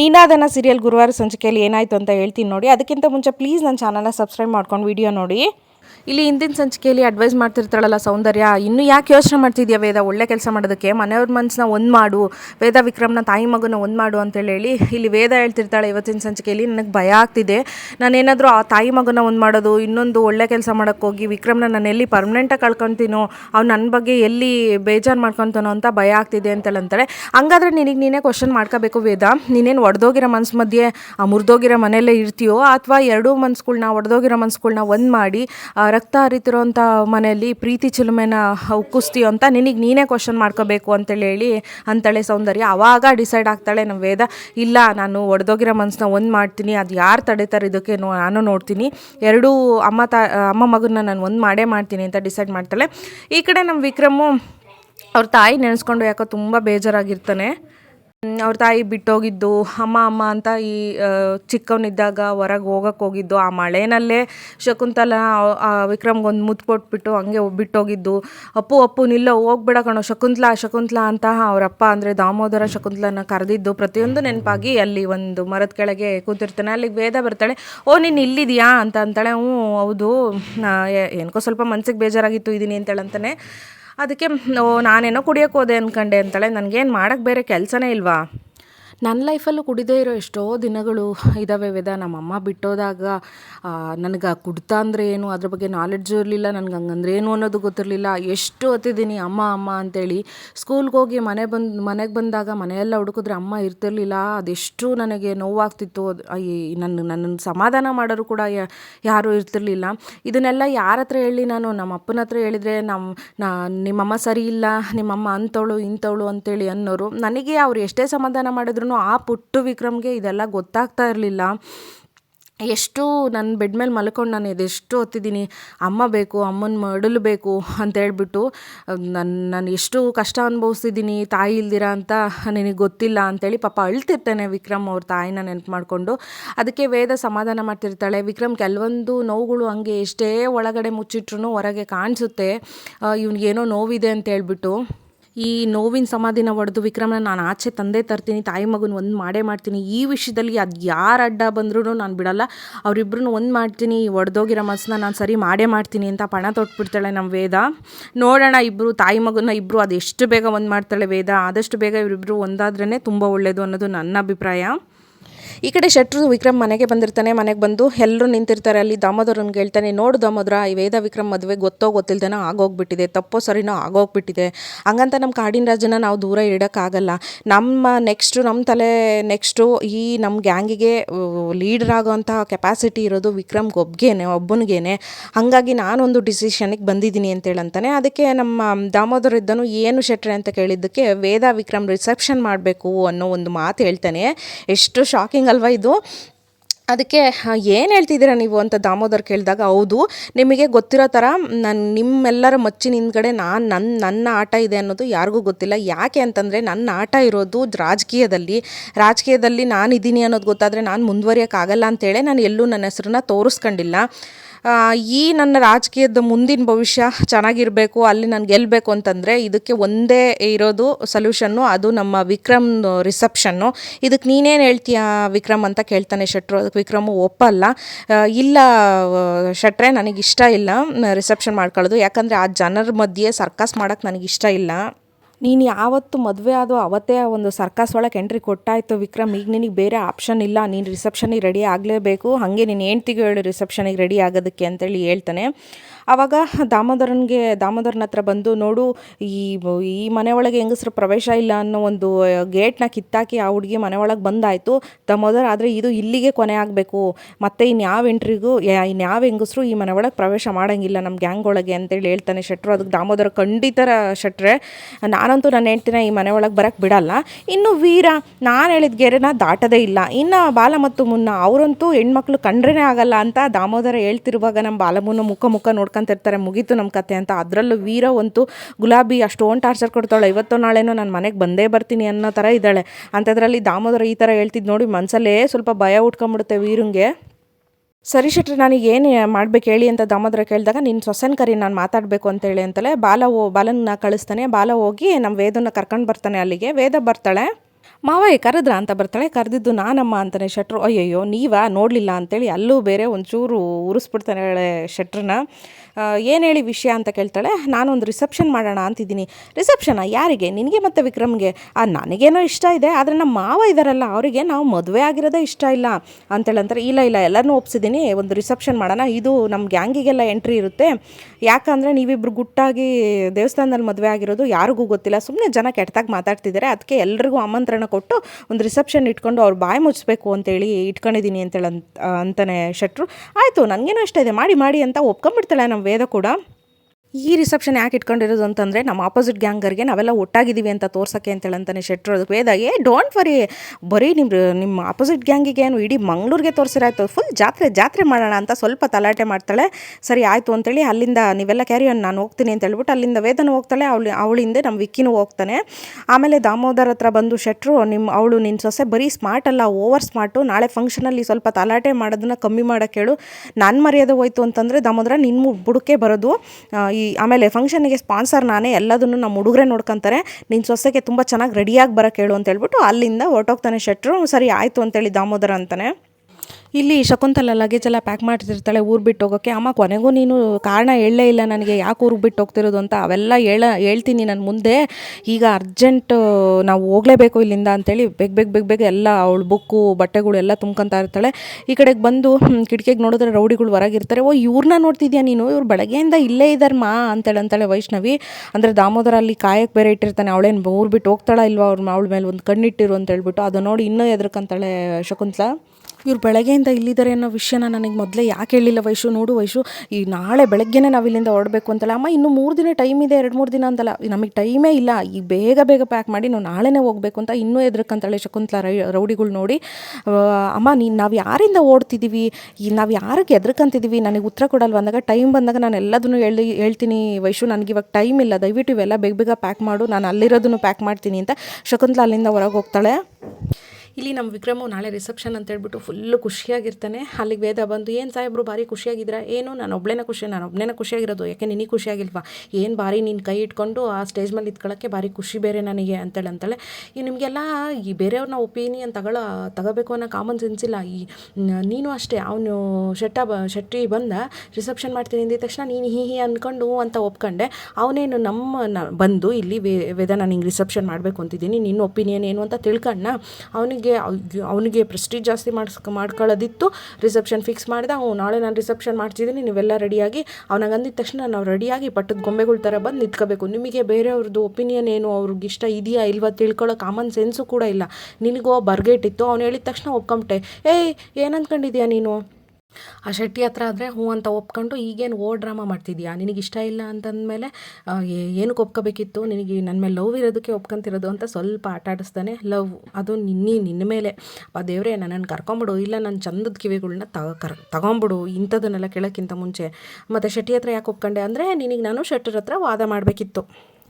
ನೀನಾದನ serial ಗುರುವಾರ ಸಂಚಿಕೆಯಲ್ಲಿ ಏನಾಯಿತು ಅಂತ ಹೇಳ್ತೀನಿ ನೋಡಿ. ಅದಕ್ಕಿಂತ ಮುಂಚೆ ಪ್ಲೀಸ್ ನನ್ನ ಚಾನಲ್ನ ಸಬ್ಸ್ಕ್ರೈಬ್ ಮಾಡ್ಕೊಂಡು ವಿಡಿಯೋ ನೋಡಿ. ಇಲ್ಲಿ ಹಿಂದಿನ ಸಂಚಿಕೆಯಲ್ಲಿ ಅಡ್ವೈಸ್ ಮಾಡ್ತಿರ್ತಾಳಲ್ಲ ಸೌಂದರ್ಯ, ಇನ್ನು ಯಾಕೆ ಯೋಚನೆ ಮಾಡ್ತಿದ್ಯಾ ವೇದ? ಒಳ್ಳೆ ಕೆಲಸ ಮಾಡೋದಕ್ಕೆ. ಮನೆಯವ್ರ ಮನಸ್ಸನ್ನ ಒಂದು ಮಾಡು, ವೇದ ವಿಕ್ರಮ್ನ ತಾಯಿ ಮಗನ ಒಂದು ಮಾಡು ಅಂತೇಳಿ ಹೇಳಿ ಇಲ್ಲಿ ವೇದ ಹೇಳ್ತಿರ್ತಾಳೆ ಇವತ್ತಿನ ಸಂಚಿಕೆಯಲ್ಲಿ. ನನಗೆ ಭಯ ಆಗ್ತಿದೆ. ನಾನೇನಾದರೂ ಆ ತಾಯಿ ಮಗನ ಒಂದು ಮಾಡೋದು, ಇನ್ನೊಂದು ಒಳ್ಳೆ ಕೆಲಸ ಮಾಡೋಕ್ಕೆ ಹೋಗಿ ವಿಕ್ರಮ್ನ ನಾನು ಎಲ್ಲಿ ಪರ್ಮನೆಂಟಾಗಿ ಕಳ್ಕೊತೀನೋ, ಅವ್ನು ನನ್ನ ಬಗ್ಗೆ ಎಲ್ಲಿ ಬೇಜಾರು ಮಾಡ್ಕೊತಾನೋ ಅಂತ ಭಯ ಆಗ್ತಿದೆ ಅಂತೇಳಿ ಅಂತಾಳೆ. ಹಂಗಾದ್ರೆ ನಿನಗೆ ನೀನೇ ಕ್ವಶನ್ ಮಾಡ್ಕೋಬೇಕು ವೇದ. ನೀನೇನು ಒಡೆದೋಗಿರೋ ಮನಸ್ಸು ಮಧ್ಯೆ ಮುರಿದೋಗಿರೋ ಮನೆಯಲ್ಲೇ ಇರ್ತೀಯೋ, ಅಥವಾ ಎರಡೂ ಮನ್ಸುಗಳ್ನ, ಒಡೆದೋಗಿರೋ ಮನಸ್ಸುಗಳನ್ನ ಒಂದು ಮಾಡಿ ರಕ್ತ ಹರಿತಿರೋಂಥ ಮನೆಯಲ್ಲಿ ಪ್ರೀತಿ ಚಿಲುಮೆನ ಉಕ್ಕಿಸ್ತೀಯೋ ಅಂತ ನಿನಗೆ ನೀನೇ ಕ್ವಶನ್ ಮಾಡ್ಕೋಬೇಕು ಅಂತೇಳಿ ಹೇಳಿ ಅಂತಾಳೆ ಸೌಂದರ್ಯ. ಅವಾಗ ಡಿಸೈಡ್ ಆಗ್ತಾಳೆ ನಮ್ಮ ವೇದ, ಇಲ್ಲ, ನಾನು ಒಡೆದೋಗಿರೋ ಮನಸ್ಸನ್ನ ಒಂದು ಮಾಡ್ತೀನಿ, ಅದು ಯಾರು ತಡೀತಾರೆ ಇದಕ್ಕೆ ನಾನು ನೋಡ್ತೀನಿ. ಎರಡೂ ಅಮ್ಮ ತಾ, ಅಮ್ಮ ಮಗನ್ನ ನಾನು ಒಂದು ಮಾಡೇ ಮಾಡ್ತೀನಿ ಅಂತ ಡಿಸೈಡ್ ಮಾಡ್ತಾಳೆ. ಈ ಕಡೆ ನಮ್ಮ ವಿಕ್ರಮು ಅವ್ರ ತಾಯಿ ನೆನೆಸ್ಕೊಂಡು ಯಾಕೋ ತುಂಬ ಬೇಜಾರಾಗಿರ್ತಾನೆ. ಅವ್ರ ತಾಯಿ ಬಿಟ್ಟೋಗಿದ್ದು, ಅಮ್ಮ ಅಮ್ಮ ಅಂತ ಈ ಚಿಕ್ಕವನಿದ್ದಾಗ ಹೊರಗೆ ಹೋಗಕ್ಕೆ ಹೋಗಿದ್ದು, ಆ ಮಳೆನಲ್ಲೇ ಶಕುಂತಲ ವಿಕ್ರಮ್ಗೊಂದು ಮುದ್ದು ಕೊಟ್ಬಿಟ್ಟು ಹಂಗೆ ಬಿಟ್ಟೋಗಿದ್ದು, ಅಪ್ಪು ಅಪ್ಪು ನಿಲ್ಲೋ, ಹೋಗ್ಬೇಡ ಕಣೋ, ಶಕುಂತಲ ಶಕುಂತಲ ಅಂತ ಅವರಪ್ಪ ಅಂದರೆ ದಾಮೋದರ ಶಕುಂತಲನ ಕರೆದಿದ್ದು, ಪ್ರತಿಯೊಂದು ನೆನಪಾಗಿ ಅಲ್ಲಿ ಒಂದು ಮರದ ಕೆಳಗೆ ಕೂತಿರ್ತಾನೆ, ಅಲ್ಲಿಗೆ ಭೇದ ಬರ್ತಾಳೆ, ಓ, ನೀನು ಇಲ್ಲಿದೆಯಾ? ಅಂತ ಅಂತಾಳೆ, ಹ್ಞೂ, ಹೌದು ಏನಕೋ ಸ್ವಲ್ಪ ಮನ್ಸಿಗೆ ಬೇಜಾರಾಗಿತ್ತು ಇದ್ದೀನಿ ಅಂತೇಳಿ ಅಂತಾನೆ ಅದಕ್ಕೆ ನಾನೇನೋ ಕುಡಿಯೋಕೆ ಹೋದೆ ಅಂದ್ಕೊಂಡೆ ಅಂತಾಳೆ ನನಗೇನು ಮಾಡೋಕ್ಕೆ ಬೇರೆ ಕೆಲಸನೇ ಇಲ್ವಾ? ನನ್ನ ಲೈಫಲ್ಲೂ ಕುಡಿದೇ ಇರೋ ಎಷ್ಟೋ ದಿನಗಳು ಇದ್ದಾವೆ ವೇದ. ನಮ್ಮಮ್ಮ ಬಿಟ್ಟೋದಾಗ ನನಗೆ ಕುಡ್ತಾ ಅಂದರೆ ಏನು? ಅದ್ರ ಬಗ್ಗೆ ನಾಲೆಡ್ಜು ಇರಲಿಲ್ಲ, ನನಗೆ ಹಂಗಂದ್ರೆ ಏನು ಅನ್ನೋದು ಗೊತ್ತಿರಲಿಲ್ಲ. ಎಷ್ಟು ಹೊತ್ತಿದ್ದೀನಿ, ಅಮ್ಮ ಅಮ್ಮ ಅಂತೇಳಿ ಸ್ಕೂಲ್ಗೆ ಹೋಗಿ ಮನೆ ಬಂದು, ಮನೆಗೆ ಬಂದಾಗ ಮನೆಯೆಲ್ಲ ಹುಡುಕಿದ್ರೆ ಅಮ್ಮ ಇರ್ತಿರ್ಲಿಲ್ಲ. ಅದೆಷ್ಟು ನನಗೆ ನೋವಾಗ್ತಿತ್ತು. ಈ ನನ್ನ ನನ್ನನ್ನು ಸಮಾಧಾನ ಮಾಡೋರು ಕೂಡ ಯಾರೂ ಇರ್ತಿರ್ಲಿಲ್ಲ. ಇದನ್ನೆಲ್ಲ ಯಾರ ಹತ್ರ ಹೇಳಿ ನಾನು? ನಮ್ಮ ಅಪ್ಪನ ಹತ್ರ ಹೇಳಿದರೆ ನಮ್ಮ ನಿಮ್ಮಮ್ಮ ಸರಿ ಇಲ್ಲ, ನಿಮ್ಮಮ್ಮ ಅಂತವಳು ಇಂಥವಳು ಅಂತೇಳಿ ಅನ್ನೋರು. ನನಗೆ ಅವ್ರು ಎಷ್ಟೇ ಸಮಾಧಾನ ಮಾಡಿದ್ರು ಆ ಪುಟ್ಟು ವಿಕ್ರಮ್ಗೆ ಇದೆಲ್ಲ ಗೊತ್ತಾಗ್ತಾ ಇರಲಿಲ್ಲ. ಎಷ್ಟು ನನ್ನ ಬೆಡ್ ಮೇಲೆ ಮಲ್ಕೊಂಡು ನಾನು ಇದೆಷ್ಟು ಹೊತ್ತಿದ್ದೀನಿ. ಅಮ್ಮ ಬೇಕು, ಅಮ್ಮನ ಮಡಲು ಬೇಕು ಅಂತ ಹೇಳ್ಬಿಟ್ಟು ನನ್ನ ನಾನು ಎಷ್ಟು ಕಷ್ಟ ಅನುಭವಿಸ್ತಿದ್ದೀನಿ ತಾಯಿ ಇಲ್ದಿರ ಅಂತ ನಿನಗೆ ಗೊತ್ತಿಲ್ಲ ಅಂತೇಳಿ ಪಾಪ ಅಳ್ತಿರ್ತೇನೆ ವಿಕ್ರಮ್ ಅವ್ರ ತಾಯಿನ ನೆನಪು ಮಾಡಿಕೊಂಡು. ಅದಕ್ಕೆ ವೇದ ಸಮಾಧಾನ ಮಾಡ್ತಿರ್ತಾಳೆ. ವಿಕ್ರಮ್ ಕೆಲವೊಂದು ನೋವುಗಳು ಹಂಗೆ ಎಷ್ಟೇ ಒಳಗಡೆ ಮುಚ್ಚಿಟ್ರು ಹೊರಗೆ ಕಾಣಿಸುತ್ತೆ. ಇವನಿಗೇನೋ ನೋವಿದೆ ಅಂತ ಹೇಳ್ಬಿಟ್ಟು. ಈ ನೋವಿನ ಸಮಾಧಿನ ಒಡೆದು ವಿಕ್ರಮನ ನಾನು ಆಚೆ ತಂದೆ ತರ್ತೀನಿ, ತಾಯಿ ಮಗನ ಒಂದು ಮಾಡೇ ಮಾಡ್ತೀನಿ, ಈ ವಿಷಯದಲ್ಲಿ ಅದು ಯಾರು ಅಡ್ಡ ಬಂದ್ರೂ ನಾನು ಬಿಡಲ್ಲ. ಅವರಿಬ್ರು ಒಂದು ಮಾಡ್ತೀನಿ, ಒಡೆದೋಗಿರೋ ಮನಸ್ಸನ್ನ ನಾನು ಸರಿ ಮಾಡೇ ಮಾಡ್ತೀನಿ ಅಂತ ಪಣ ತೊಟ್ಬಿಡ್ತಾಳೆ ನಮ್ಮ ವೇದ. ನೋಡೋಣ ಇಬ್ಬರು ತಾಯಿ ಮಗನ ಇಬ್ಬರು ಅದೆಷ್ಟು ಬೇಗ ಒಂದು ಮಾಡ್ತಾಳೆ ವೇದ. ಆದಷ್ಟು ಬೇಗ ಇವರಿಬ್ಬರು ಒಂದಾದ್ರೇ ತುಂಬ ಒಳ್ಳೆಯದು ಅನ್ನೋದು ನನ್ನ ಅಭಿಪ್ರಾಯ. ಈ ಕಡೆ ಶೆಟ್ರು ವಿಕ್ರಮ್ ಮನೆಗೆ ಬಂದಿರ್ತಾನೆ, ಮನೆಗೆ ಬಂದು ಎಲ್ಲರೂ ನಿಂತಿರ್ತಾರೆ. ಅಲ್ಲಿ ದಾಮೋದರನ್ಗೆ ಹೇಳ್ತಾನೆ ನೋಡು ದಾಮೋದ್ರ, ಈ ವೇದ ವಿಕ್ರಮ್ ಮದುವೆ ಗೊತ್ತೋ ಗೊತ್ತಿಲ್ದೇನೋ ಆಗೋಗ್ಬಿಟ್ಟಿದೆ, ತಪ್ಪೋ ಸರಿನೋ ಆಗೋಗ್ಬಿಟ್ಟಿದೆ. ಹಂಗಂತ ನಮ್ಮ ಕಾಡಿನ ರಾಜನ ನಾವು ದೂರ ಇಡೋಕ್ಕಾಗಲ್ಲ. ನಮ್ಮ ನೆಕ್ಸ್ಟು ನಮ್ಮ ತಲೆ ನೆಕ್ಸ್ಟು ಈ ನಮ್ಮ ಗ್ಯಾಂಗಿಗೆ ಲೀಡರ್ ಆಗೋವಂಥ ಕೆಪಾಸಿಟಿ ಇರೋದು ವಿಕ್ರಮ್ ಒಬ್ಗೇನೆ ಒಬ್ಬನಿಗೇನೆ. ಹಾಗಾಗಿ ನಾನೊಂದು ಡಿಸಿಷನಿಗೆ ಬಂದಿದ್ದೀನಿ ಅಂತೇಳಿ ಅಂತಾನೆ ಅದಕ್ಕೆ ನಮ್ಮ ದಾಮೋದರ ಇದ್ದನು ಏನು ಶೆಟ್ರೆ ಅಂತ ಕೇಳಿದ್ದಕ್ಕೆ, ವೇದ ವಿಕ್ರಮ್ ರಿಸೆಪ್ಷನ್ ಮಾಡಬೇಕು ಅನ್ನೋ ಒಂದು ಮಾತು ಹೇಳ್ತಾನೆ. ಎಷ್ಟು ಶಾಕಿಂಗ್ ಅಲ್ವಾ ಇದು? ಅದಕ್ಕೆ ಏನು ಹೇಳ್ತಿದ್ದೀರಾ ನೀವು ಅಂತ ದಾಮೋದರ್ ಕೇಳಿದಾಗ, ಹೌದು, ನಿಮಗೆ ಗೊತ್ತಿರೋ ಥರ ನಾನು, ನಿಮ್ಮೆಲ್ಲರ ಮಚ್ಚಿನ ಹಿಂದ್ಗಡೆ ನಾನು ನನ್ನ ನನ್ನ ಆಟ ಇದೆ ಅನ್ನೋದು ಯಾರಿಗೂ ಗೊತ್ತಿಲ್ಲ. ಯಾಕೆ ಅಂತಂದರೆ, ನನ್ನ ಆಟ ಇರೋದು ರಾಜಕೀಯದಲ್ಲಿ. ರಾಜಕೀಯದಲ್ಲಿ ನಾನು ಇದ್ದೀನಿ ಅನ್ನೋದು ಗೊತ್ತಾದರೆ ನಾನು ಮುಂದುವರಿಯೋಕ್ಕಾಗಲ್ಲ ಅಂತೇಳಿ ನಾನು ಎಲ್ಲೂ ನನ್ನ ಹೆಸರನ್ನ ತೋರಿಸ್ಕೊಂಡಿಲ್ಲ. ಈ ನನ್ನ ರಾಜಕೀಯದ ಮುಂದಿನ ಭವಿಷ್ಯ ಚೆನ್ನಾಗಿರಬೇಕು, ಅಲ್ಲಿ ನಾನು ಗೆಲ್ಲಬೇಕು ಅಂತಂದರೆ ಇದಕ್ಕೆ ಒಂದೇ ಇರೋದು ಸೊಲ್ಯೂಷನ್ನು ಅದು ನಮ್ಮ ವಿಕ್ರಮ್ ರಿಸೆಪ್ಷನ್ನು ಇದಕ್ಕೆ ನೀನೇನು ಹೇಳ್ತೀಯ ವಿಕ್ರಮ್ ಅಂತ ಕೇಳ್ತಾನೆ ಶೆಟ್ರು ಅದಕ್ಕೆ ವಿಕ್ರಮು ಒಪ್ಪಲ್ಲ. ಇಲ್ಲ ಶೆಟ್ರೆ, ನನಗಿಷ್ಟ ಇಲ್ಲ ರಿಸೆಪ್ಷನ್ ಮಾಡ್ಕೊಳ್ಳೋದು. ಯಾಕಂದರೆ ಆ ಜನರ ಮಧ್ಯೆ ಸರ್ಕಸ್ ಮಾಡೋಕ್ಕೆ ನನಗೆ ಇಷ್ಟ ಇಲ್ಲ. ನೀನು ಯಾವತ್ತು ಮದುವೆ ಆದೋ ಅವತ್ತೇ ಒಂದು ಸರ್ಕಸ್ ಒಳಗೆ ಎಂಟ್ರಿ ಕೊಟ್ಟಾಯಿತು ವಿಕ್ರಮ್. ಈಗ ನಿನಗೆ ಬೇರೆ ಆಪ್ಷನ್ ಇಲ್ಲ. ನೀನು ರಿಸೆಪ್ಷನಿಗೆ ರೆಡಿ ಆಗಲೇಬೇಕು. ಹಾಗೆ ನೀನು ಹೆಂಡ್ತಿಗೆ ಹೇಳು ರಿಸೆಪ್ಷನಿಗೆ ರೆಡಿ ಆಗೋದಕ್ಕೆ ಅಂತೇಳಿ ಹೇಳ್ತಾನೆ. ಆವಾಗ ದಾಮೋದರನಿಗೆ, ದಾಮೋದರನ ಹತ್ರ ಬಂದು ನೋಡು, ಈ ಈ ಮನೆ ಒಳಗೆ ಹೆಂಗಸ್ರ ಪ್ರವೇಶ ಇಲ್ಲ ಅನ್ನೋ ಒಂದು ಗೇಟ್ನ ಕಿತ್ತಾಕಿ ಆ ಹುಡುಗಿ ಮನೆ ಒಳಗೆ ಬಂದಾಯಿತು. ದಾಮೋದರ, ಆದರೆ ಇದು ಇಲ್ಲಿಗೆ ಕೊನೆ ಆಗಬೇಕು. ಮತ್ತು ಇನ್ಯಾವ ಎಂಟ್ರಿಗೂ ಇನ್ಯಾವ ಹೆಂಗಸರು ಈ ಮನೆ ಒಳಗೆ ಪ್ರವೇಶ ಮಾಡೋಂಗಿಲ್ಲ ನಮ್ಮ ಗ್ಯಾಂಗ್ ಒಳಗೆ ಅಂತೇಳಿ ಹೇಳ್ತಾನೆ ಶೆಟ್ರು. ಅದಕ್ಕೆ ದಾಮೋದರ ಖಂಡಿತರ ಶೆಟ್ರೆ, ನಾನಂತೂ ನನ್ನ ಹೆಂಡ್ತಿನ ಈ ಮನೆ ಒಳಗೆ ಬರೋಕ್ಕೆ ಬಿಡಲ್ಲ. ಇನ್ನು ವೀರ, ನಾನು ಹೇಳಿದ ಗೆರೆನ ದಾಟದೇ ಇಲ್ಲ. ಇನ್ನು ಬಾಲ ಮತ್ತು ಮುನ್ನ, ಅವರಂತೂ ಹೆಣ್ಮಕ್ಳು ಕಂಡ್ರೇ ಆಗಲ್ಲ ಅಂತ ದಾಮೋದರ ಹೇಳ್ತಿರುವಾಗ ನಮ್ಮ ಬಾಲಮುನ್ನ ಮುಖ ಮುಖ ನೋಡ್ಕೊಂತಿರ್ತಾರೆ ಮುಗೀತು ನಮ್ಮ ಕತೆ ಅಂತ. ಅದರಲ್ಲೂ ವೀರ ಅಂತೂ ಗುಲಾಬಿ ಅಷ್ಟೊಂದು ಟಾರ್ಚರ್ ಕೊಡ್ತಾಳೆ ಇವತ್ತು ನಾಳೆನೋ ನಾನು ಮನೆಗೆ ಬಂದೇ ಬರ್ತೀನಿ ಅನ್ನೋ ಥರ ಇದ್ದಾಳೆ. ಅಂಥದ್ರಲ್ಲಿ ದಾಮೋದರ ಈ ಥರ ಹೇಳ್ತಿದ್ದು ನೋಡಿ ಮನಸ್ಸಲ್ಲೇ ಸ್ವಲ್ಪ ಭಯ ಉಟ್ಕೊಂಬಿಡುತ್ತೆ ವೀರಂಗೆ. ಸರಿ ಶೆಟ್ರಿ, ನನಗೆ ಏನು ಮಾಡ್ಬೇಕು ಹೇಳಿ ಅಂತ ದಾಮೋದರ ಕೇಳಿದಾಗ ನಿನ್ನ ಸೊಸೆನ ಕರಿ, ನಾನು ಮಾತಾಡಬೇಕು ಅಂತೇಳಿ ಅಂತಲೇ, ಬಾಲ ಓ ಬಾಲನ್ನ ಕಳಿಸ್ತಾನೆ, ಬಾಲ ಹೋಗಿ ನಮ್ಮ ವೇದನ ಕರ್ಕೊಂಡು ಬರ್ತಾನೆ ಅಲ್ಲಿಗೆ. ವೇದ ಬರ್ತಾಳೆ. ಮಾವ ಕರೆದ್ರ ಅಂತ ಬರ್ತಾಳೆ, ಕರೆದಿದ್ದು ನಾನಮ್ಮ ಅಂತಾನೆ ಶೆಟ್ರು. ಅಯ್ಯಯ್ಯೋ, ನೀವಾ ನೋಡಲಿಲ್ಲ ಅಂತೇಳಿ ಅಲ್ಲೂ ಬೇರೆ ಒಂಚೂರು ಉರಿಸ್ಬಿಡ್ತಾನೆ ಶೆಟ್ರನ್ನ. ಏನು ಹೇಳಿ ವಿಷಯ ಅಂತ ಕೇಳ್ತಾಳೆ, ನಾನೊಂದು ರಿಸೆಪ್ಷನ್ ಮಾಡೋಣ ಅಂತಿದ್ದೀನಿ. ರಿಸೆಪ್ಷನ್, ಯಾರಿಗೆ? ನಿನಗೆ ಮತ್ತು ವಿಕ್ರಮ್ಗೆ? ಆ, ನನಗೇನೋ ಇಷ್ಟ ಇದೆ, ಆದರೆ ನಮ್ಮ ಮಾವ ಇದ್ದಾರಲ್ಲ ಅವರಿಗೆ ನಾವು ಮದುವೆ ಆಗಿರೋದೇ ಇಷ್ಟ ಇಲ್ಲ ಅಂತೇಳಂತಾರೆ ಇಲ್ಲ ಇಲ್ಲ ಎಲ್ಲರೂ ಒಪ್ಸಿದ್ದೀನಿ, ಒಂದು ರಿಸೆಪ್ಷನ್ ಮಾಡೋಣ, ಇದು ನಮ್ಮ ಗ್ಯಾಂಗಿಗೆಲ್ಲ ಎಂಟ್ರಿ ಇರುತ್ತೆ. ಯಾಕಂದರೆ ನೀವಿಬ್ರು ಗುಟ್ಟಾಗಿ ದೇವಸ್ಥಾನದಲ್ಲಿ ಮದುವೆ ಆಗಿರೋದು ಯಾರಿಗೂ ಗೊತ್ತಿಲ್ಲ. ಸುಮ್ಮನೆ ಜನ ಕೆಟ್ಟದಾಗಿ ಮಾತಾಡ್ತಿದ್ದಾರೆ, ಅದಕ್ಕೆ ಎಲ್ರಿಗೂ ಆಮಂತ್ರಣ ಕೊಟ್ಟು ಒಂದು ರಿಸೆಪ್ಷನ್ ಇಟ್ಕೊಂಡು ಅವ್ರು ಬಾಯಿ ಮುಚ್ಚಬೇಕು ಅಂತೇಳಿ ಇಟ್ಕೊಂಡಿದ್ದೀನಿ ಅಂತೇಳಿ ಅಂತ ಅಂತಾನೆ ಶೆಟ್ರು. ಆಯಿತು, ನನಗೇನು ಅಷ್ಟೇ ಇದೆ, ಮಾಡಿ ಮಾಡಿ ಅಂತ ಒಪ್ಕೊಂಬಿಡ್ತಾಳೆ ನಮ್ಮ ವೇದ ಕೂಡ. ಈ ರಿಸೆಪ್ಷನ್ ಯಾಕೆ ಇಟ್ಕೊಂಡಿರೋದು ಅಂತಂದರೆ ನಮ್ಮ ಆಪೋಸಿಟ್ ಗ್ಯಾಂಗರ್ಗೆ ನಾವೆಲ್ಲ ಒಟ್ಟಾಗಿದ್ದೀವಿ ಅಂತ ತೋರ್ಸೋಕ್ಕೆ ಅಂತೇಳಿ ಅಂತಾನೆ ಶೆಟ್ರು ಅದಕ್ಕೆ ವೇದ. ಏ ಡೋಂಟ್ ವರಿ ಬರೀ ನಿಮ್ಮ ನಿಮ್ಮ ಆಪೋಸಿಟ್ ಗ್ಯಾಂಗಿಗೆ ಏನು ಇಡೀ ಮಂಗಳೂರಿಗೆ ತೋರಿಸಿರಾಯ್ತು. ಫುಲ್ ಜಾತ್ರೆ ಜಾತ್ರೆ ಮಾಡೋಣ ಅಂತ ಸ್ವಲ್ಪ ತಲಾಟೆ ಮಾಡ್ತಾಳೆ. ಸರಿ, ಆಯಿತು ಅಂತೇಳಿ ಅಲ್ಲಿಂದ ನೀವೆಲ್ಲ ಕ್ಯಾರಿ ಆನ್ ನಾನು ಹೋಗ್ತೀನಿ ಅಂತ ಹೇಳ್ಬಿಟ್ಟು ಅಲ್ಲಿಂದ ವೇದನ ಹೋಗ್ತಾಳೆ. ಅವಳು, ಅವಳಿಂದ ನಮ್ಮ ವಿಕ್ಕಿನೂ ಹೋಗ್ತಾನೆ. ಆಮೇಲೆ ದಾಮೋದರ್ ಹತ್ರ ಬಂದು ಶೆಟ್ರು ನಿಮ್ಮ ಅವಳು ನಿನ್ನ ಸೊಸೆ ಬರೀ ಸ್ಮಾರ್ಟ್ ಅಲ್ಲ ಓವರ್ ಸ್ಮಾರ್ಟು ನಾಳೆ ಫಂಕ್ಷನಲ್ಲಿ ಸ್ವಲ್ಪ ತಲಾಟೆ ಮಾಡೋದನ್ನ ಕಮ್ಮಿ ಮಾಡೋಕ್ಕೆ ಹೇಳು. ನಾನು ಮರ್ಯಾದೆ ಹೋಯ್ತು ಅಂತಂದರೆ ದಾಮೋದರ ನಿಮ್ಮ ಬುಡಕ್ಕೆ ಬರೋದು. ಈ ಆಮೇಲೆ ಫಂಕ್ಷನ್ಗೆ ಸ್ಪಾನ್ಸರ್ ನಾನೇ ಎಲ್ಲದನ್ನು ನಮ್ಮ ಹುಡುಗರೇ ನೋಡ್ಕೊಂತಾರೆ. ನಿನ್ನ ಸೊಸೆಗೆ ತುಂಬ ಚೆನ್ನಾಗಿ ರೆಡಿಯಾಗಿ ಬರೋಕ್ಕೆ ಹೇಳು ಅಂತ ಹೇಳ್ಬಿಟ್ಟು ಅಲ್ಲಿಂದ ಹೊರಟೋಗ್ತಾನೆ ಶೆಟ್ರು. ಸರಿ, ಆಯಿತು ಅಂತೇಳಿ ದಾಮೋದರ ಅಂತಾನೆ. ಇಲ್ಲಿ ಶಕುಂತಲ ಲಗೇಜ್ ಎಲ್ಲ ಪ್ಯಾಕ್ ಮಾಡ್ತಿರ್ತಾಳೆ, ಊರು ಬಿಟ್ಟು ಹೋಗೋಕ್ಕೆ ಅಮ್ಮ, ಕೊನೆಗೂ ನೀನು ಕಾರಣ ಹೇಳಲೇ ಇಲ್ಲ ನನಗೆ. ಯಾಕೆ ಊರಿಗೆ ಬಿಟ್ಟು ಹೋಗ್ತಿರೋದು ಅಂತ ಅವೆಲ್ಲ ಹೇಳ, ಹೇಳ್ತೀನಿ ನಾನು ಮುಂದೆ. ಈಗ ಅರ್ಜೆಂಟ್ ನಾವು ಹೋಗಲೇಬೇಕು ಇಲ್ಲಿಂದ ಅಂತೇಳಿ ಬೇಗ ಬೇಗ ಬೇಗ ಬೇಗ ಎಲ್ಲ ಅವಳು ಬುಕ್ಕು ಬಟ್ಟೆಗಳು ಎಲ್ಲ ತುಂಬ್ಕೊತಾ ಇರ್ತಾಳೆ. ಈ ಕಡೆಗೆ ಬಂದು ಕಿಟಕಿಗೆ ನೋಡಿದ್ರೆ ರೌಡಿಗಳು ಹೊರಗಿರ್ತಾರೆ. ಓ ಇವ್ರನ್ನ ನೋಡ್ತಿದ್ಯಾ ನೀನು? ಇವ್ರು ಬೆಳಗ್ಗೆಯಿಂದ ಇಲ್ಲೇ ಇದ್ದಾರೆ ಮಾ ಅಂತೇಳಿ ಅಂತಾಳೆ ವೈಷ್ಣವಿ. ಅಂದರೆ ದಾಮೋದರ ಅಲ್ಲಿ ಕಾಯಕ್ಕೆ ಬೇರೆ ಇಟ್ಟಿರ್ತಾನೆ. ಅವಳೇನು ಊರು ಬಿಟ್ಟು ಹೋಗ್ತಾಳ ಇಲ್ವಾ? ಅವ್ರ, ಅವಳ ಮೇಲೆ ಒಂದು ಕಣ್ಣಿಟ್ಟಿರು ಅಂತ ಹೇಳ್ಬಿಟ್ಟು ಅದು ನೋಡಿ ಇನ್ನೂ ಎದ್ರಕಂತಾಳೆ ಶಕುಂತಲಾ. ಇವ್ರು ಬೆಳಗ್ಗೆಯಿಂದ ಇಲ್ಲಿದ್ದಾರೆ ಅನ್ನೋ ವಿಷಯನ ನನಗೆ ಮೊದಲೇ ಯಾಕೆ ಹೇಳಿಲ್ಲ ವೈಶು? ನೋಡು ವೈಶು, ಈ ನಾಳೆ ಬೆಳಗ್ಗೆನೇ ನಾವು ಇಲ್ಲಿಂದ ಹೊರಡಬೇಕು ಅಂತಲ್ಲ. ಅಮ್ಮ, ಇನ್ನು ಮೂರು ದಿನ ಟೈಮ್ ಇದೆ, ಎರಡು ಮೂರು ದಿನ ಅಂತಲ್ಲ. ನಮಗೆ ಟೈಮೇ ಇಲ್ಲ. ಈ ಬೇಗ ಬೇಗ ಪ್ಯಾಕ್ ಮಾಡಿ ನಾವು ನಾಳೆನೇ ಹೋಗಬೇಕು ಅಂತ ಇನ್ನೂ ಎದ್ರಕಂತಾಳೆ ಶಕುಂತಲ ರೈ, ರೌಡಿಗಳು ನೋಡಿ. ಅಮ್ಮ, ನೀನು ನಾವು ಯಾರಿಂದ ಓಡ್ತಿದ್ದೀವಿ ಈ ನಾವು ಯಾರಿಗೆ ಎದ್ರಕ್ಕಂತಿದ್ದೀವಿ ನನಗೆ ಉತ್ತರ ಕೊಡಲ್ವ? ಅಂದಾಗ ಟೈಮ್ ಬಂದಾಗ ನಾನು ಎಲ್ಲದನ್ನು ಹೇಳಿ, ಹೇಳ್ತೀನಿ ವೈಶು, ನನಗೆ ಇವಾಗ ಟೈಮ್ ಇಲ್ಲ. ದಯವಿಟ್ಟು ಇವೆಲ್ಲ ಬೇಗ ಬೇಗ ಪ್ಯಾಕ್ ಮಾಡು. ನಾನು ಅಲ್ಲಿರೋದನ್ನು ಪ್ಯಾಕ್ ಮಾಡ್ತೀನಿ ಅಂತ ಶಕುಂತಲ ಅಲ್ಲಿಂದ ಹೊರಗೆ ಹೋಗ್ತಾಳೆ. ಇಲ್ಲಿ ನಮ್ಮ ವಿಕ್ರಮು ನಾಳೆ ರಿಸೆಪ್ಷನ್ ಅಂತ ಹೇಳ್ಬಿಟ್ಟು ಫುಲ್ಲು ಖುಷಿಯಾಗಿರ್ತಾನೆ. ಅಲ್ಲಿಗೆ ವೇದ ಬಂದು, ಏನು ಸಾಹೇಬ್ರು, ಭಾರಿ ಖುಷಿಯಾಗಿದ್ದೀರಾ? ಏನು, ನಾನು ಒಬ್ಳೇನ ಖುಷಿ, ನಾನು ಒಬ್ಬನೇ ಖುಷಿಯಾಗಿರೋದು. ಯಾಕೆ ನಿನಗೆ ಖುಷಿಯಾಗಿಲ್ವಾ? ಏನು ಭಾರಿ ನೀನು ಕೈ ಇಟ್ಕೊಂಡು ಆ ಸ್ಟೇಜ್ ಮೇಲೆ ಇತ್ಕೊಳ್ಳೋಕ್ಕೆ ಭಾರಿ ಖುಷಿ ಬೇರೆ ನನಗೆ, ಅಂತೇಳಿ, ಅಂತಾಳೆ. ಈ ನಿಮಗೆಲ್ಲ ಈ ಬೇರೆಯವ್ರನ್ನ ಒಪಿನಿಯನ್ ತಗೊಳ್ಳೋ ತಗೋಬೇಕು ಅನ್ನೋ ಕಾಮನ್ ಸೆನ್ಸ್ ಇಲ್ಲ. ಈ ನೀನು ಅಷ್ಟೇ, ಅವನು ಶೆಟ್ಟ ಬ, ಶೆಟ್ಟಿ ಬಂದ ರಿಸೆಪ್ಷನ್ ಮಾಡ್ತೀನಿ ಅಂದಿದ ತಕ್ಷಣ ನೀನು ಹಿ ಹಿ ಅಂದ್ಕೊಂಡು ಅಂತ ಒಪ್ಕೊಂಡೆ. ಅವನೇನು ನಮ್ಮ ಬಂದು, ಇಲ್ಲಿ ವೇದ ನಾನು ಹಿಂಗೆ ರಿಸೆಪ್ಷನ್ ಮಾಡಬೇಕು ಅಂತಿದ್ದೀನಿ ನಿನ್ನ ಒಪಿನಿಯನ್ ಏನು? ಅಂತ ತಿಳ್ಕಣ್ಣ ಅವನಿಗೆ ಅವನಿಗೆ ಪ್ರೆಸ್ಟೀಜ್ ಜಾಸ್ತಿ ಮಾಡಿಸ್, ಮಾಡ್ಕೊಳ್ಳೋದಿತ್ತು. ರಿಸೆಪ್ಷನ್ ಫಿಕ್ಸ್ ಮಾಡಿದ ಅವ್ನು ನಾಳೆ ನಾನು ರಿಸೆಪ್ಷನ್ ಮಾಡ್ತಿದ್ದೀನಿ, ನೀವೆಲ್ಲ ರೆಡಿಯಾಗಿ. ಅವನಾಗ ಅಂದಿದ ತಕ್ಷಣ ನಾವು ರೆಡಿಯಾಗಿ ಪಟ್ಟದ ಗೊಂಬೆಗಳ ಥರ ಬಂದು ನಿಂತ್ಕೋಬೇಕು. ನಿಮಗೆ ಬೇರೆಯವ್ರದ್ದು ಒಪಿನಿಯನ್ ಏನು ಅವ್ರಿಗೆ ಇಷ್ಟ ಇದೆಯಾ ಇಲ್ವಾ ತಿಳ್ಕೊಳ್ಳೋ ಕಾಮನ್ ಸೆನ್ಸು ಕೂಡ ಇಲ್ಲ. ನಿನಗೋ ಬರ್ಗೇಟಿತ್ತು ಅವ್ನು ಹೇಳಿದ ತಕ್ಷಣ ಒಪ್ಕೊಂಬಿಟ್ಟೆ. ಏಯ್ ಏನು ನೀನು? ಆ ಶೆಟ್ಟಿ ಹತ್ರ ಆದರೆ ಹ್ಞೂ ಅಂತ ಒಪ್ಕೊಂಡು ಈಗೇನು ಓ ಡ್ರಾಮಾ ಮಾಡ್ತಿದ್ಯಾ? ನಿನಗೆ ಇಷ್ಟ ಇಲ್ಲ ಅಂತಂದಮೇಲೆ ಏನಕ್ಕೆ ಒಪ್ಕೋಬೇಕಿತ್ತು? ನಿನಗೆ ನನ್ನ ಮೇಲೆ ಲವ್ ಇರೋದಕ್ಕೆ ಒಪ್ಕೊಂತಿರೋದು ಅಂತ ಸ್ವಲ್ಪ ಆಟ ಆಡಿಸ್ತಾನೆ ಲವ್, ಅದು ನಿನ್ನಿ ನಿನ್ನ ಮೇಲೆ. ಆ ದೇವರೇ, ನನ್ನನ್ನು ಕರ್ಕೊಂಬಿಡು. ಇಲ್ಲ ನನ್ನ ಚಂದದ ಕಿವಿಗಳನ್ನ ತಗೋ ಕರ್, ತಗೊಂಬಿಡು. ಇಂಥದನ್ನೆಲ್ಲ ಕೇಳೋಕ್ಕಿಂತ ಮುಂಚೆ. ಮತ್ತು ಶೆಟ್ಟಿ ಹತ್ರ ಯಾಕೆ ಒಪ್ಕೊಂಡೆ ಅಂದರೆ, ನಿನಗೆ ನಾನು ಶೆಟ್ಟರ ಹತ್ರ ವಾದ ಮಾಡಬೇಕಿತ್ತು.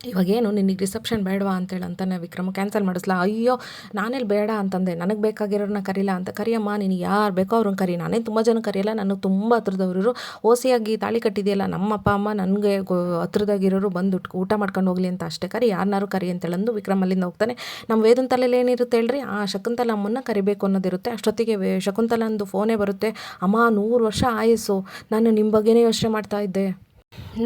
ಇವಾಗೇನು, ನಿನಗೆ ರಿಸೆಪ್ಷನ್ ಬೇಡವಾ ಅಂತೇಳಿ ಅಂತಾನೆ ವಿಕ್ರಮ ಕ್ಯಾನ್ಸಲ್ ಮಾಡಿಸ್ಲಾ? ಅಯ್ಯೋ, ನಾನೆಲ್ಲಿ ಬೇಡ ಅಂತಂದೆ. ನನಗೆ ಬೇಕಾಗಿರೋರನ್ನ ಕರೀಲ ಅಂತ. ಕರಿಯಮ್ಮ, ನಿನಗೆ ಯಾರು ಬೇಕೋ ಅವ್ರನ್ನ ಕರಿ. ನಾನೇ ತುಂಬ ಜನ ಕರೆಯಲ್ಲ ನನಗೆ ತುಂಬ ಹತ್ರದವ್ರು ಓಸಿಯಾಗಿ ತಾಳಿ ಕಟ್ಟಿದೆಯಲ್ಲ, ನಮ್ಮ ಅಪ್ಪ, ಅಮ್ಮ ನನಗೆ ಹತ್ರದಾಗಿರೋರು ಬಂದು ಊಟ ಮಾಡ್ಕೊಂಡು ಹೋಗ್ಲಿ ಅಂತ ಅಷ್ಟೇ. ಕರಿ ಯಾರನ್ನಾರು ಕರಿ ಅಂತೇಳಂದು ವಿಕ್ರಮ್ ಅಲ್ಲಿಂದ ಹೋಗ್ತಾನೆ. ನಮ್ಮ ವೇದನ್ ಏನಿರುತ್ತೆ ಹೇಳ್ರಿ? ಆ ಶಕುಂತಲ ಅಮ್ಮನ್ನ ಕರಿಬೇಕು ಅನ್ನೋದಿರುತ್ತೆ. ಅಷ್ಟೊತ್ತಿಗೆ ವೇ ಶಕುಂತಲಂದು ಫೋನೇ ಬರುತ್ತೆ. ಅಮ್ಮ, ನೂರು ವರ್ಷ ಆಯಸ್ಸು. ನಾನು ನಿಮ್ಮ ಬಗ್ಗೆನೇ ಯೋಚನೆ ಮಾಡ್ತಾ ಇದ್ದೆ.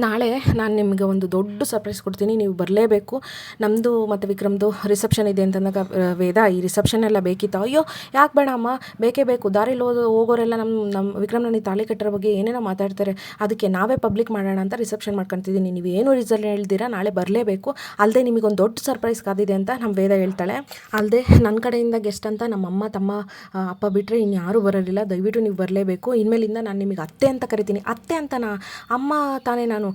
ನಾಳೆ ನಾನು ನಿಮಗೆ ಒಂದು ದೊಡ್ಡ ಸರ್ಪ್ರೈಸ್ ಕೊಡ್ತೀನಿ, ನೀವು ಬರಲೇಬೇಕು. ನಮ್ಮದು ಮತ್ತು ವಿಕ್ರಮ್ದು ರಿಸೆಪ್ಷನ್ ಇದೆ ಅಂತಂದಾಗ ವೇದ, ಈ ರಿಸೆಪ್ಷನ್ ಎಲ್ಲ ಬೇಕಿತ್ತು. ಅಯ್ಯೋ, ಯಾಕೆ ಬೇಡ ಅಮ್ಮ ಬೇಕೇ ಬೇಕು. ದಾರಿಲಿ ಹೋದ, ಹೋಗೋರೆಲ್ಲ ನಮ್ಮ ನಮ್ಮ ವಿಕ್ರಮ್ ನನಗೆ ತಾಳಿ ಕಟ್ಟರ ಬಗ್ಗೆ ಏನೇನೋ ಮಾತಾಡ್ತಾರೆ. ಅದಕ್ಕೆ ನಾವೇ ಪಬ್ಲಿಕ್ ಮಾಡೋಣ ಅಂತ ರಿಸೆಪ್ಷನ್ ಮಾಡ್ಕೊತಿದ್ದೀನಿ. ನೀವು ಏನು ರಿಸಲ್ಟ್ ಹೇಳ್ತೀರಾ ನಾಳೆ ಬರಲೇಬೇಕು. ಅಲ್ಲದೆ ನಿಮಗೊಂದು ದೊಡ್ಡ ಸರ್ಪ್ರೈಸ್ ಕಾದಿದೆ ಅಂತ ನಮ್ಮ ವೇದ ಹೇಳ್ತಾಳೆ. ಅಲ್ಲದೆ ನನ್ನ ಕಡೆಯಿಂದ ಗೆಸ್ಟ್ ಅಂತ ನಮ್ಮ ಅಮ್ಮ, ತಮ್ಮ ಅಪ್ಪ ಬಿಟ್ಟರೆ ಇನ್ಯಾರೂ ಬರೋದಿಲ್ಲ ದಯವಿಟ್ಟು ನೀವು ಬರಲೇಬೇಕು. ಇನ್ಮೇಲಿಂದ ನಾನು ನಿಮಗೆ ಅತ್ತೆ ಅಂತ ಕರಿತೀನಿ. ಅತ್ತೆ ಅಂತನಾ ಅಮ್ಮ ತಾನೇ ನಾನು.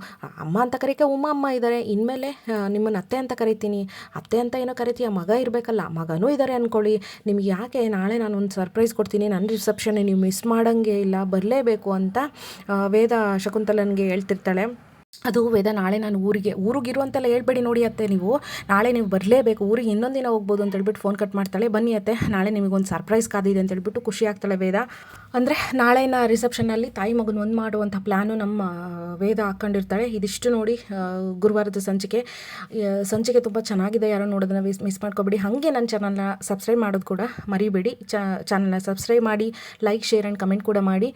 ಅಮ್ಮ ಅಂತ ಕರೀಕೆ ಉಮ್ಮ ಅಮ್ಮ ಇದ್ದಾರೆ ಇನ್ಮೇಲೆ ನಿಮ್ಮನ್ನು ಅತ್ತೆ ಅಂತ ಕರಿತೀನಿ. ಅತ್ತೆ ಅಂತ ಏನೋ ಕರಿತೀಯ, ಮಗ ಇರಬೇಕಲ್ಲ, ಮಗನೂ ಇದ್ದಾರೆ ಅಂದ್ಕೊಳ್ಳಿ ನಿಮ್ಗೆ ಯಾಕೆ ನಾಳೆ ನಾನು ಒಂದು ಸರ್ಪ್ರೈಸ್ ಕೊಡ್ತೀನಿ, ನನ್ನ ರಿಸೆಪ್ಷನ್ನೇ ನೀವು ಮಿಸ್ ಮಾಡೋಂಗೆ ಇಲ್ಲ, ಬರಲೇಬೇಕು ಅಂತ ವೇದ ಶಕುಂತಲನಿಗೆ ಹೇಳ್ತಿರ್ತಾಳೆ. ಅದು ವೇದ ನಾಳೆ ನಾನು ಊರಿಗೆ ಊರಿಗೆ ಅಂತೆಲ್ಲ ಹೇಳ್ಬೇಡಿ ನೋಡಿ ಅತ್ತೆ ನೀವು. ನಾಳೆ ನೀವು ಬರಲೇಬೇಕು, ಊರಿಗೆ ಇನ್ನೊಂದು ದಿನ ಹೋಗ್ಬೋದು ಅಂತ ಹೇಳ್ಬಿಟ್ಟು ಫೋನ್ ಕಟ್ ಮಾಡ್ತಾಳೆ. ಬನ್ನಿ ಅತ್ತೆ, ನಾಳೆ ನಿಮಗೊಂದು ಸರ್ಪ್ರೈಸ್ ಕಾದಿದೆ ಅಂತ ಹೇಳ್ಬಿಟ್ಟು ಖುಷಿ ಆಗ್ತಾಳೆ ವೇದ. ಅಂದರೆ ನಾಳೆನ ರಿಸೆಪ್ಷನಲ್ಲಿ ತಾಯಿ ಮಗನ ಒಂದು ಮಾಡುವಂಥ ಪ್ಲ್ಯಾನು ನಮ್ಮ ವೇದ ಹಾಕ್ಕೊಂಡಿರ್ತಾಳೆ ಇದಿಷ್ಟು ನೋಡಿ ಗುರುವಾರದ ಸಂಚಿಕೆ. ಸಂಚಿಕೆ ತುಂಬ ಚೆನ್ನಾಗಿದೆ. ಯಾರೋ ನೋಡೋದನ್ನ ಮಿಸ್ ಮಿಸ್ ಮಾಡ್ಕೋಬೇಡಿ. ಹಾಗೆ ನನ್ನ ಚಾನಲ್ನ ಸಬ್ಸ್ಕ್ರೈಬ್ ಮಾಡೋದು ಕೂಡ ಮರಿಬೇಡಿ. ಚಾನಲ್ನ ಸಬ್ಸ್ಕ್ರೈಬ್ ಮಾಡಿ ಲೈಕ್ ಶೇರ್ ಆ್ಯಂಡ್ ಕಮೆಂಟ್ ಕೂಡ ಮಾಡಿ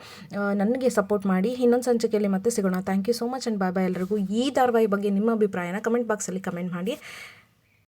ನನಗೆ ಸಪೋರ್ಟ್ ಮಾಡಿ. ಇನ್ನೊಂದು ಸಂಚಿಕೆಯಲ್ಲಿ ಮತ್ತೆ ಸಿಗೋಣ. Thank you so much and bye bye ಎಲ್ಲರಿಗೂ ಈ ಧಾರಾವಾಹಿ ಬಗ್ಗೆ ನಿಮ್ಮ ಅಭಿಪ್ರಾಯನ ಕಮೆಂಟ್ ಬಾಕ್ಸಲ್ಲಿ ಕಮೆಂಟ್ ಮಾಡಿ.